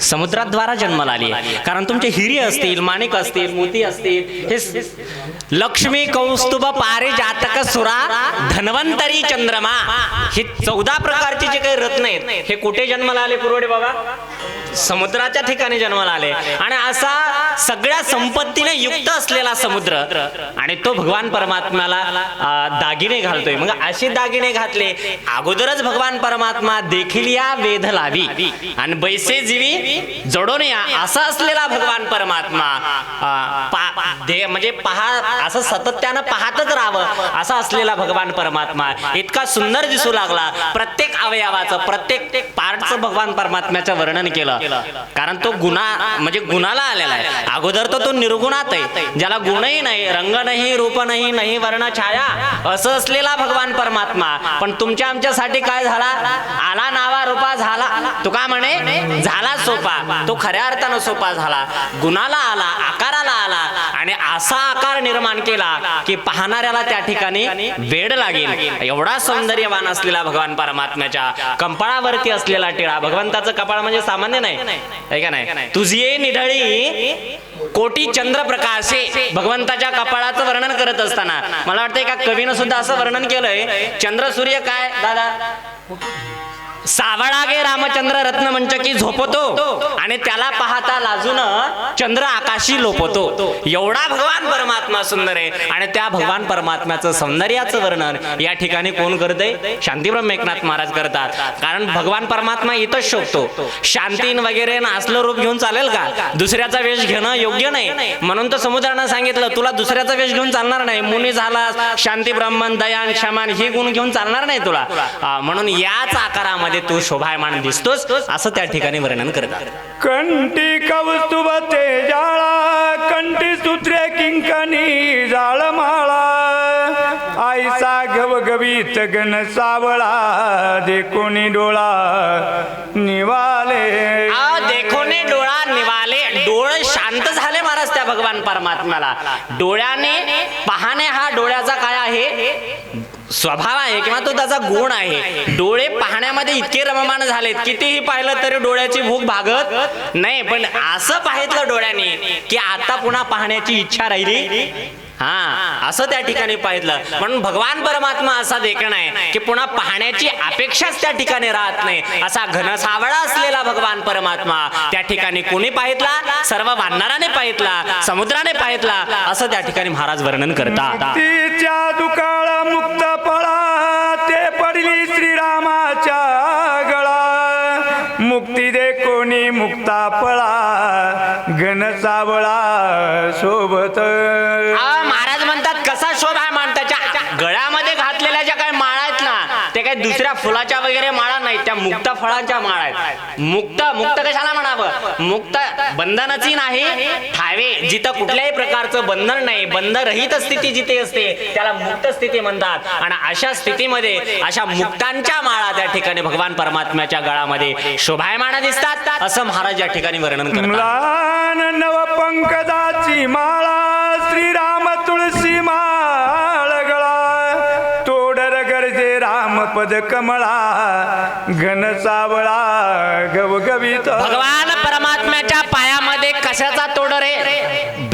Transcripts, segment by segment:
समुद्राद्वारा जन्माला आली कारण तुमचे हिरी असतील माणिक असतील मोती असतील हे लक्ष्मी कौस्तुभ पारे जातक सुरा धन्वंतरी चंद्रमा. हे चौदा प्रकारचे जे काही रत्न आहेत हे कुठे जन्माला आले पुरवडे बाबा? समुद्राच्या ठिकाणी जन्माला आले. आणि असा सगळ्या संपत्तीने युक्त असलेला समुद्र. आणि तो भगवान परमात्म्याला दागिने घालतोय. मग असे दागिने घातले. अगोदरच भगवान परमात्मा देखील या वेध लावी. आणि बैसे जीवी जडून या. असा असलेला भगवान परमात्मा म्हणजे पहा असं सतत त्यानं पाहतच राहावं. असा असलेला भगवान परमात्मा. इतका सुंदर दिसू लागला. प्रत्येक अवयवाचं प्रत्येक पार्टचं भगवान परमात्म्याचं वर्णन केलं. कारण तो गुन्हा म्हणजे गुणाला आलेला आहे. अगोदर तर तो निर्गुणात आहे. ज्याला गुणही नाही रंग नाही रूप नाही नाही वर्ण छाया असं असलेला भगवान परमात्मा. पण तुमच्या आमच्यासाठी काय झाला? आला नावा रूपा झाला. तो का म्हणे? झाला सोपा. तो खऱ्या अर्थानं सोपा झाला. गुणाला आला आकाराला आला आणि असा आकार निर्माण केला की पाहणाऱ्याला त्या ठिकाणी वेड लागेल. एवढा सौंदर्यवान असलेला भगवान परमात्म्याच्या कंपाळावरती असलेला टिळा. भगवंताचं कपाळ म्हणजे सामान्य नाही. आहे का नाही? तुझी निढळी कोटी चंद्र प्रकाशे भगवंताच्या कपाळाचं वर्णन करत असताना. मला वाटतं एका कवीनं सुद्धा असं वर्णन केलंय. चंद्र सूर्य काय? दादा. सावळा गे रामचंद्र रत्न मंच की झोपतो. आणि त्याला पाहता लाजून चंद्र आकाशी लोपतो. एवढा भगवान परमात्मा सुंदर आहे. आणि त्या भगवान परमात्म्याचं सौंदर्याचं वर्णन या ठिकाणी कोण करतंय? शांतीब्रह्म एकनाथ महाराज करतात. कारण भगवान परमात्मा इथंच शोभतो. शांतीन वगैरे न असलं रूप घेऊन चालेल का? दुसऱ्याचा वेश घेणं योग्य नाही. म्हणून तर समुद्रानं सांगितलं तुला दुसऱ्याचा वेश घेऊन चालणार नाही. मुनी झाला शांती ब्रह्मन दयान क्षमान हे गुण घेऊन चालणार नाही तुला. म्हणून याच आकारामध्ये मध्ये तू शोभायमान दिसतोस असं त्या ठिकाणी वर्णन करतात. कंटी कौस्तुभ ते जाळा कंटी सुत्रे किंकणी जाळ माळा आईसा गवगवीत गण सावळा देखोनी डोळा. भगवान परमात्म्याला. डोळ्याने पाहणे हा डोळ्याचा काय आहे? स्वभाव आहे किंवा तो त्याचा गुण आहे. डोळे पाहण्यामध्ये इतके रममाण झालेत कितीही पाहिलं तरी डोळ्याची भूक भागत नाही. पण असं पाहितलं डोळ्याने की आता पुन्हा पाहण्याची इच्छा राहिली? हा असं त्या ठिकाणी पाहिलं. म्हणून भगवान परमात्मा असा देखण आहे की पुन्हा पाहण्याची अपेक्षाच त्या ठिकाणी राहत नाही. असा घनसावळा असलेला भगवान परमात्मा त्या ठिकाणी कोणी पाहितला? सर्व वानराने पाहितला समुद्राने पाहितला असं त्या ठिकाणी महाराज वर्णन करतात. तिच्या दुकाळ मुक्त पळा ते पडली श्रीरामाच्या गळा. मुक्ती दे कोणी मुक्ता पळा घन सावळा सोबत आ, महाराज म्हणतात कसा शोभा आहे मान त्याच्या गळ्यामध्ये घातलेल्या ज्या काही माळा आहेत ना ते काही दुसऱ्या फुलाच्या वगैरे माळा नाहीत त्या मुक्त फळांच्या माळा आहेत. मुक्त मुक्त कशाला म्हणावं? मुक्त बंधनची नाही ठावे जिथं कुठल्याही प्रकारचं बंधन नाही बंधरहित स्थिती जिथे असते त्याला मुक्त स्थिती म्हणतात. आणि अशा स्थितीमध्ये अशा मुक्तांच्या माळा त्या ठिकाणी भगवान परमात्म्याच्या गळामध्ये शोभायमाना दिसतात. असं महाराज या ठिकाणी वर्णन करतात. नव पंकजाची माळा श्रीराम तोडर गरजे रामपद कमळा घन सावळा गवगवीत. भगवान परमात्म्याच्या पायामध्ये कशाचा तोड रे?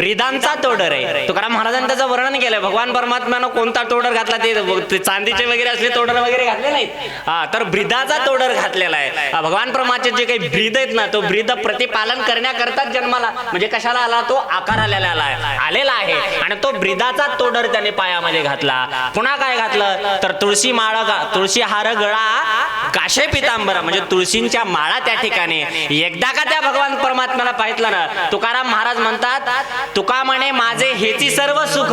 ब्रिदांचा तोडर आहे. तुकाराम महाराजांनी त्याचं वर्णन केलंय. भगवान परमात्म्यानं कोणता तोडर घातला? ते चांदीचे वगैरे असले तोडर वगैरे घातले नाहीत. हा तर ब्रिदाचा तोडर घातलेला आहे. भगवान परमाचे जे काही ब्रीद आहेत ना तो ब्रीद प्रतिपालन करण्याकरताच जन्माला म्हणजे कशाला आला? तो आकार आलेला आलेला आहे. आणि तो ब्रिदाचा तोडर त्याने पायामध्ये घातला. पुन्हा काय घातलं? तर तुळशी माळा गा- तुळशी हार गळा काशे पितांबर. म्हणजे तुळशींच्या माळा त्या ठिकाणी. एकदा का त्या भगवान परमात्म्याला पाहितलं ना तुकाराम महाराज म्हणतात तुका म्हणे माझे हेची सर्व सुख.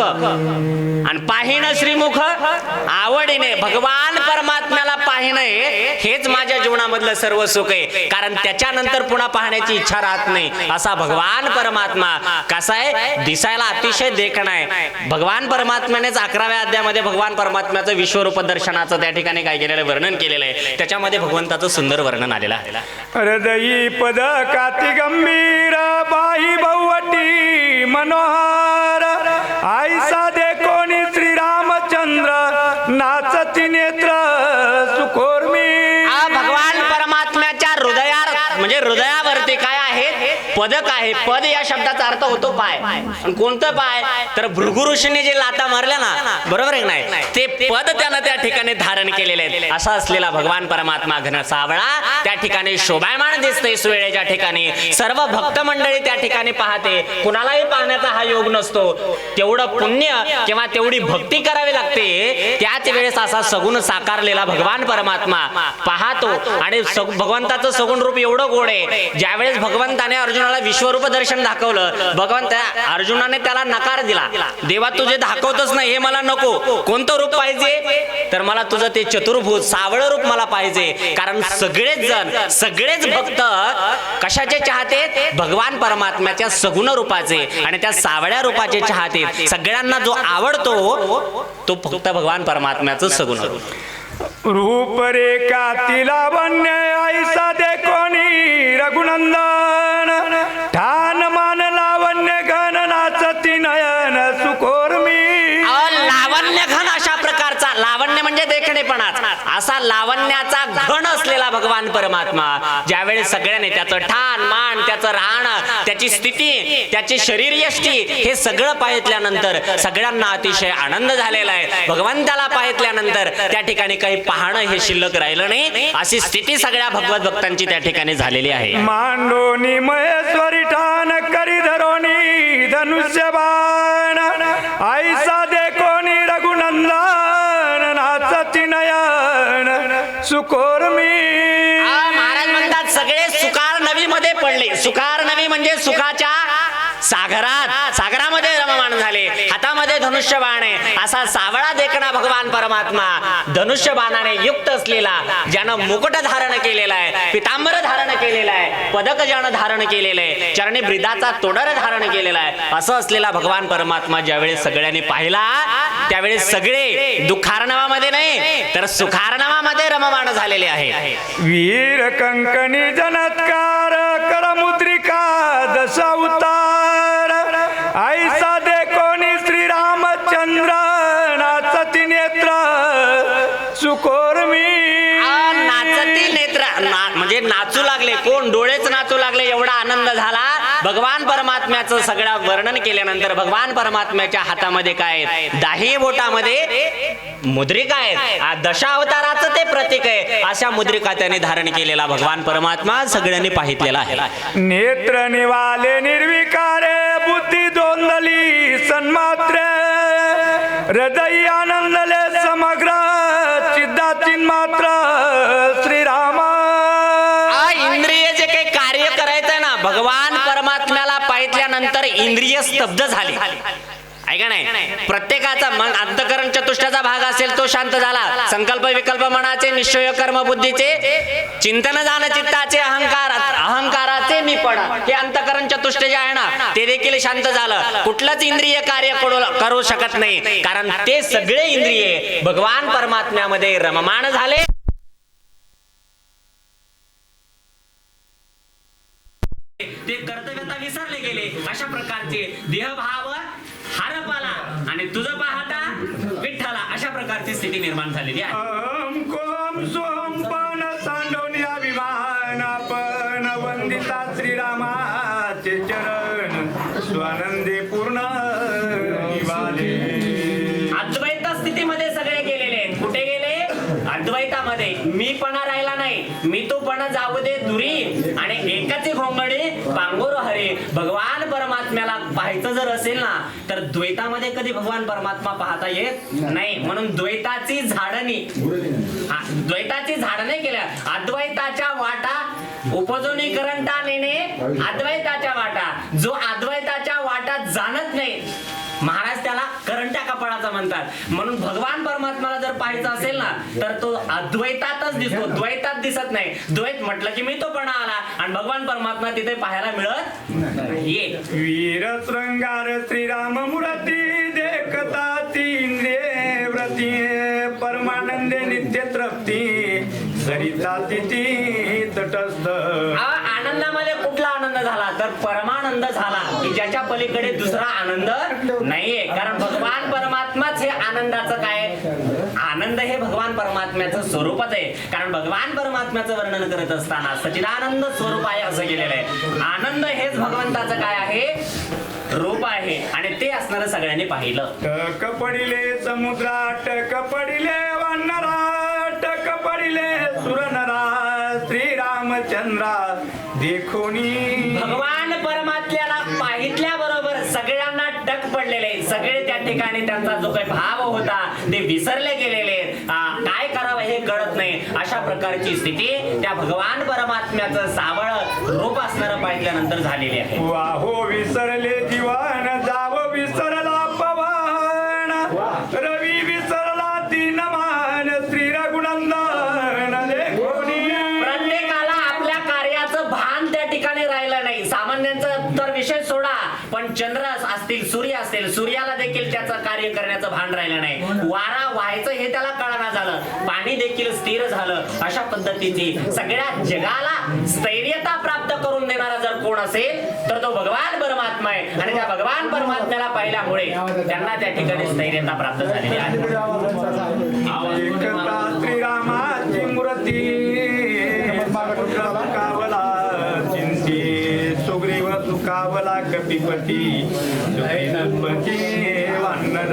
आणि पाहिण श्रीमुख आवडीने भगवान परमात्म्याला पाहिणं हेच माझ्या जीवनामधलं सर्व सुख आहे. कारण त्याच्यानंतर पुन्हा पाहण्याची इच्छा राहत नाही. असा भगवान परमात्मा कसा आहे? दिसायला अतिशय देखणा आहे. भगवान परमात्म्यानेच अकराव्या अध्यायामध्ये भगवान परमात्म्याचं विश्वरूप दर्शनाचं त्या ठिकाणी काय केलेलं वर्णन केलेलं आहे. त्याच्यामध्ये भगवंताचं सुंदर वर्णन आलेलं आहे. हृदयी पद काती गंभीर बाही बहुवटी मनोहर आईसा आहे पद या शब्दाचा अर्थ होतो पाय. आणि कोणतं पाय? तर भृगु ऋषीने जे लाता मारल्या ना बरोबर आहे नाही? ते पद त्यानं त्या ठिकाणी धारण केलेले आहेत. असा असलेला भगवान परमात्मा घन सावळा त्या ठिकाणी शोभायमान दिसते सुवेळेच्या ठिकाणी. सर्व भक्त मंडळी त्या ठिकाणी पाहते. कुणालाही पाहण्याचा हा योग नसतो. तेवढं पुण्य किंवा तेवढी भक्ती करावी लागते. त्याच वेळेस असा सगुण साकारलेला भगवान परमात्मा पाहतो. आणि भगवंताचं सगुण रूप एवढं गोड आहे. ज्यावेळेस भगवंताने अर्जुनाला विश्व स्वरूप दर्शन दाखवलं भगवंत अर्जुनाने त्याला नकार दिला. देवा तुझे दाखवतच नाही हे मला नको. कोणतं रूप पाहिजे? तर मला तुझं ते चतुर्भुज सावळ रूप मला पाहिजे. कारण सगळेच जण सगळेच भक्त कशाचे चाहते? भगवान परमात्म्याच्या सगुण रूपाचे आणि त्या सावळ्या रूपाचे चाहते. सगळ्यांना जो आवडतो तो फक्त भगवान परमात्म्याचं सगुण रूप. रूप रेखा तिला वन्य ऐसा दे कोणी रघुनंदन. असा लावण्याचा घण असलेला भगवान परमात्मा ज्यावेळेस सगळ्यांनी त्याचं ठाण मान त्याचं राहणं त्याची स्थिती त्याची शरीर यष्टी हे सगळं पाहितल्यानंतर सगळ्यांना अतिशय आनंद झालेला आहे. भगवंताला पाहितल्यानंतर त्या ठिकाणी काही पाहणं हे शिल्लक राहिलं नाही. अशी स्थिती सगळ्या भगवत भक्तांची त्या ठिकाणी झालेली आहे. मांडोनी महेश्वरी ठाण करी धरोनी धनुष्य बाण कोरमी. महाराज म्हणतात सगळे सुकार नवी मध्ये पडले. सुकार नवी म्हणजे सुखाच्या सागरात. सागरामध्ये रममाण झाले हातामध्ये धनुष्य बाण आहे. असा सावळा देखणा भगवान परमात्मा धनुष्य बाणाने युक्त असलेला ज्यानं मुकुट धारण केलेला आहे पितांबर धारण केलेला आहे पदक ज्यानं धारण केलेलं आहे चरणी ब्रिदाचा तोडर धारण केलेला आहे असं असलेला भगवान परमात्मा ज्यावेळेस सगळ्यांनी पाहिला त्यावेळेस सगळे दुःखार्णवामध्ये नाही तर सुखार्णवामध्ये रममाण झालेले आहे वीर कंकणी जनत्कार करमुद्रिका नाचू लागले कोण? डोळेच नाचू लागले एवढा आनंद झाला. भगवान परमात्म्याचं सगळं वर्णन केल्यानंतर भगवान परमात्म्याच्या हातामध्ये काय दाही बोटामध्ये मुद्रिका आहेत. दशावताराचं ते प्रतीक आहे. अशा मुद्रिका त्याने धारण केलेला भगवान परमात्मा सगळ्यांनी पाहितलेला आहे. नेत्र निवाले निर्विकारे बुद्धी दोंदली सन्मात्र हृदय आनंदले भगवान परमात्म्याला पाहितल्यानंतर इंद्रिय स्तब्ध झाली. ऐका नाही? प्रत्येकाचा मन अंतकरण चतुष्टाचा भाग असेल तो शांत झाला. संकल्प विकल्प मनाचे निश्चय कर्म बुद्धीचे चिंतन झालं चित्ताचे अहंकार अहंकाराचे मी पण हे अंतकरण चतुष्ट जे आहे ना ते देखील शांत झालं. कुठलंच इंद्रिय कार्य करू करू शकत नाही. कारण ते सगळे इंद्रिये भगवान परमात्म्यामध्ये रममाण झाले. ते कर्तव्यता विसरले गेले. अशा प्रकारचे देहभाव हारपाला आणि तुझं पाहता विठ्ठला. अशा प्रकारची स्थिती निर्माण झालेली आहे. अहं कोम सोम पण सांडवणी अभिमान आपण वंदिता श्रीरामाचे चरण स्वानंदे पूर्ण निवाले. अद्वैत स्थितीमध्ये सगळे गेलेले. आहेत कुठे गेले? अद्वैतामध्ये. मी पणा राहिला नाही. मी तो पण जाऊ दे. पांगोर हरे भगवान परमात्म्याला पाहायचं जर असेल ना तर द्वैतामध्ये कधी भगवान परमात्मा पाहता येत नाही. म्हणून द्वैताची झाडणी द्वैताची झाडणे केल्या. अद्वैताच्या वाटा उपजोनी करंटा नेणे अद्वैताच्या वाटा. जो अद्वैताच्या वाटात जाणत नाही महाराज त्याला करंट्या कपाळाचा म्हणतात. म्हणून भगवान परमात्माला जर पाहायचं असेल ना तर तो अद्वैतातच दिसतो. द्वैतात दिसत नाही. द्वैत म्हटलं की मी तो पण आला आणि भगवान परमात्मा तिथे पाहायला मिळत नाहीये. वीर शृंगार श्रीराम मूर्ती देखता व्रती परमानंदे नित्य तृप्ती सरिता तिथी तटस्थ आ- आनंदामध्ये कुठला आनंद झाला तर परमानंद झाला की ज्याच्या पलीकडे दुसरा आनंद नाहीये. कारण भगवान परमात्माच हे आनंदाचं काय आनंद हे भगवान परमात्म्याचं स्वरूपच आहे. कारण भगवान परमात्म्याचं वर्णन करत असताना सचिदानंद स्वरूप आहे असं गेलेलं आहे. आनंद हेच भगवंताचं काय आहे? रूप आहे. आणि ते असणार सगळ्यांनी पाहिलं. टक पडिले समुद्रा टक पडिले वानरा टक पडिले सुरनरा श्रीरामचंद्रा देखोनी. भगवान परमात्म्याला पाहितल्या बरोबर सगळ्यांना टक पडलेले सगळे त्या ठिकाणी त्यांचा जो काही भाव होता ते विसरले गेलेले काय करावं हे कळत नाही. अशा प्रकारची स्थिती त्या भगवान परमात्म्याचं सावळ रूप असणारं पाहिल्यानंतर झालेली आहे. वाहो विसरले दिवान जाव विसरला. वारा व्हायचं हे त्याला कळना झालं. पाणी देखील स्थिर झालं. अशा पद्धतीची सगळ्या जगाला स्थैर्यता प्राप्त करून देणारा जर कोण असेल तर तो भगवान परमात्मा आहे. आणि त्या भगवान परमात्म्याला पाहिल्यामुळे त्यांना त्या ठिकाणी स्थैर्यता प्राप्त झालेली आहे. एकता श्रीरामाची मूर्ती वानर.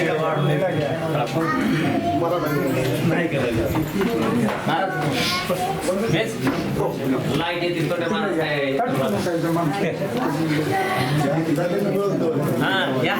चिंती सुग्रीव सुखावला कपिपती सुखीनपती लाइट येते माणूस हा या.